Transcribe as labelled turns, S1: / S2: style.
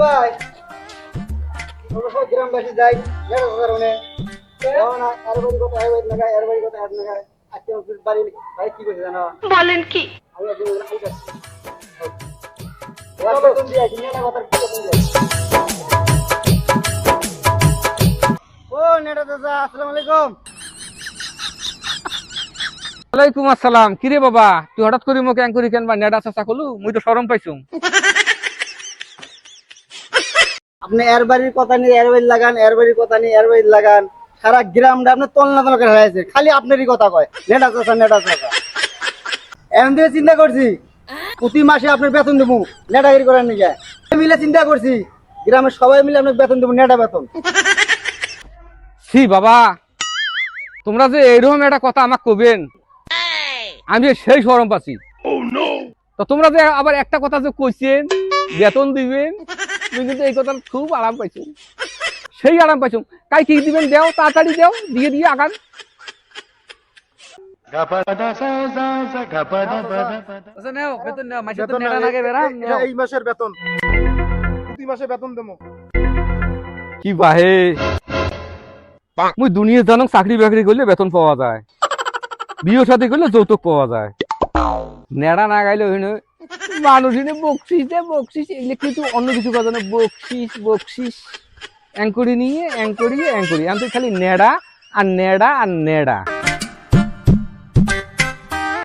S1: ভাই। গ্রামবাসী যাই কারণে। আর বাড়ি কথা আর বাড়ি লাগায় আর বাড়ি কথা আর লাগায় আজকে বাড়ি বাড়ি কি করছে জানো?
S2: বলেন কি?
S1: আমি আসি? ও নেটা দাদা আসসালামু আলাইকুম।
S3: ওয়ালাইকুম আসসালাম। কিরে বাবা তুই হঠাৎ করে মোক অ্যাং করি কেন বা নেডা চাচা কলু মুই তো শরম পাইছুম।
S1: আপনি এর বাড়ির কথা নিয়ে এর বাড়ি লাগান এর বাড়ির কথা নিয়ে এর বাড়ি লাগান। সারা গ্রামটা আপনার তলনা তলকা হয়েছে খালি আপনারই কথা কয়। নেটা চাষা নেটা চাষা এমন দিয়ে চিন্তা করছি প্রতি মাসে আপনার বেতন দেবো। নেটাগিরি করার নিকে মিলে চিন্তা করছি গ্রামের সবাই মিলে আপনার বেতন দেবো নেটা বেতন।
S3: সি বাবা। তোমরা যে এইরকম একটা কথা আমাকে কবেন আমি সেই শরম পাচ্ছি। তো তোমরা যে আবার একটা কথা যে কইছেন বেতন দিবেন তুমি কিন্তু এই কথা খুব আরাম পাইছো। সেই আরাম পাইছো। কাই কি দিবেন দেও তাড়াতাড়ি দেও দিয়ে দিয়ে আগান।
S4: বেতন নেও মাসে তো
S5: বেতন
S4: নেড়া
S5: না,
S4: লাগে বেরাম
S5: এ- এ- এই মাসের বেতন। প্রতি মাসে বেতন দেবো।
S3: কি বাহে। মুই দুনিয়া জানক চাকরি বাকরি করলে বেতন পাওয়া যায়। বিয়ে সাথে করলে যৌতুক পাওয়া যায়। নেড়া না গাইলে হইন মানুষ বকশিস দে বকশিস। এগুলো কিন্তু অন্য কিছু কথা না। বকশিস বকশিস। অ্যাঙ্করি নিয়ে, অ্যাঙ্করি অ্যাঙ্করি। আমি খালি নেড়া আর নেড়া আর নেড়া।